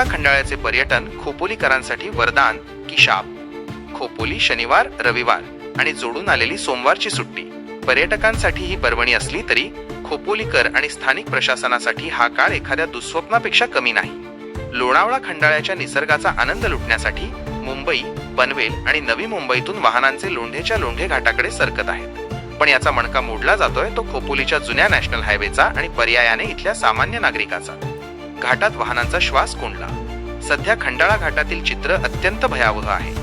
लोणावळा खंडाळ्याचे पर्यटन खोपोलीकरांसाठी वरदान की शाप खोपोली शनिवार रविवार आणि जोडून आलेली सोमवारची सुट्टी. पर्यटकांसाठी ही पर्वणी असली तरी खोपोलीकर आणि स्थानिक प्रशासनासाठी हा काळ एखाद्या दुःस्वप्नापेक्षा कमी नाही. लोणावळा खंडाळ्याच्या निसर्गाचा आनंद लुटण्यासाठी मुंबई पनवेल आणि नवी मुंबईतून वाहनांचे लोंढेच्या लोंढे घाटाकडे सरकत आहेत. पण याचा मणका मोडला जातोय तो खोपोलीच्या जुन्या नॅशनल हायवेचा आणि पर्यायाने इथल्या सामान्य नागरिकाचा. घाटात वाहनांचा श्वास कोंडला. सध्या खंडाळा घाटातील चित्र अत्यंत भयावह आहे.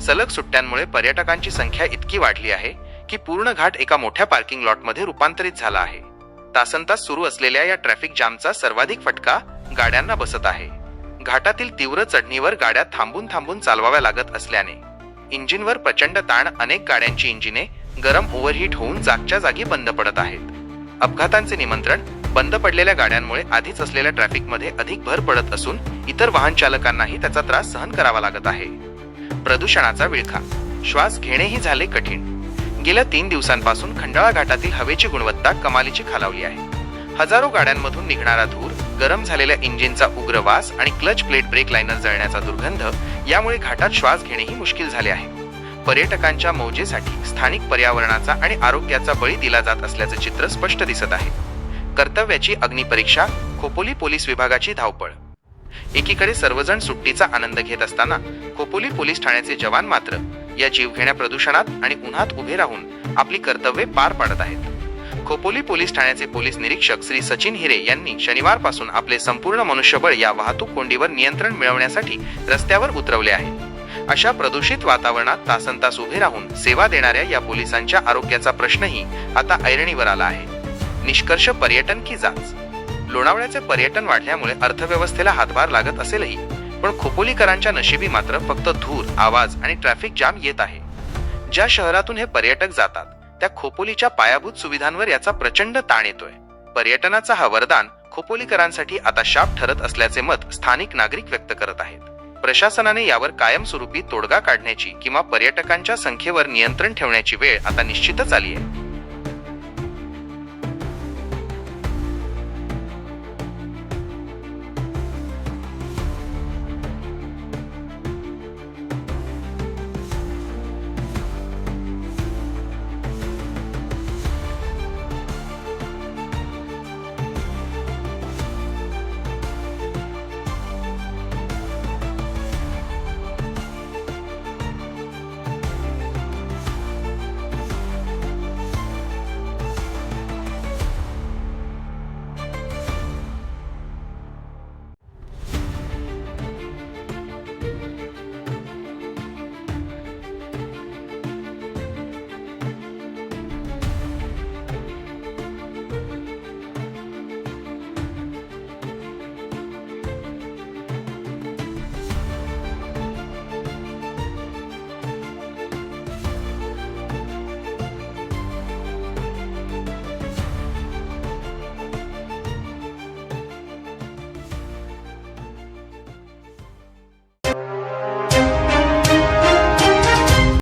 सलग सुट्ट्यांमुळे पर्यटकांची संख्या इतकी वाढली आहे की पूर्ण घाट एका मोठ्या पार्किंग लॉटमध्ये रूपांतरित झाला आहे. तासनतास सुरू असलेल्या या ट्रॅफिक जामचा सर्वाधिक फटका गाड्यांना बसत आहे. घाटातील तीव्र चढणीवर गाड्या थांबून थांबून चालवाव्या लागत असल्याने इंजिनवर प्रचंड ताण अनेक गाड्यांची इंजिने गरम ओव्हरहीट होऊन जागच्या जागी बंद पडत आहेत. अपघातांचे निमंत्रण बंद पडलेल्या गाड्यांमुळे आधीच असलेल्या ट्रॅफिकमध्ये अधिक भर पडत असून इतर वाहन चालकांनाही त्याचा त्रास सहन करावा लागत आहे. प्रदूषणाचा विळखा. श्वास घेणेही झाले कठीण. गेल्या तीन दिवसांपासून खंडाळा घाटातील हवेची गुणवत्ता कमालीची खालावली आहे. हजारो गाड्यांमधून निघणारा धूर गरम झालेल्या इंजिनचा उग्र वास आणि क्लच प्लेट ब्रेक लायनर जळण्याचा दुर्गंध यामुळे घाटात श्वास घेणेही मुश्किल झाले आहे. पर्यटकांच्या मौजेसाठी स्थानिक पर्यावरणाचा आणि आरोग्याचा बळी दिला जात असल्याचं चित्र स्पष्ट दिसत आहे. कर्तव्याची अग्निपरीक्षा खोपोली पोलीस विभागाची धावपळ. एकीकडे सर्वजण सुट्टीचा आनंद घेत असताना खोपोली पोलीस ठाण्याचे जवान मात्र या जीवघेण्या प्रदूषणात आणि उन्हात उभे राहून आपली कर्तव्ये पार पाडत आहेत. खोपोली पोलीस ठाण्याचे पोलीस निरीक्षक श्री सचिन हिरे यांनी शनिवारपासून आपले संपूर्ण मनुष्यबळ या वाहतूक कोंडीवर नियंत्रण मिळवण्यासाठी रस्त्यावर उतरवले आहे. अशा प्रदूषित वातावरणात तासनतास उभे राहून सेवा देणाऱ्या या पोलिसांच्या आरोग्याचा प्रश्नही आता ऐरणीवर आला आहे. निष्कर्ष पर्यटन की जाच. लोणावळ्याचे पर्यटन वाढल्यामुळे अर्थव्यवस्थेला हातभार लागत असेलही पण खोपोलीकरांच्या नशिबी मात्र फक्त धूर आवाज आणि ट्रॅफिक जाम येत आहे. ज्या शहरातून हे पर्यटक जातात त्या खोपोलीच्या पायाभूत सुविधांवर याचा प्रचंड ताण येतोय. पर्यटनाचा हा वरदान खोपोलीकरांसाठी आता शाप ठरत असल्याचे मत स्थानिक नागरिक व्यक्त करत आहेत. प्रशासनाने यावर कायमस्वरूपी तोडगा काढण्याची किंवा पर्यटकांच्या संख्येवर नियंत्रण ठेवण्याची वेळ आता निश्चितच आली आहे.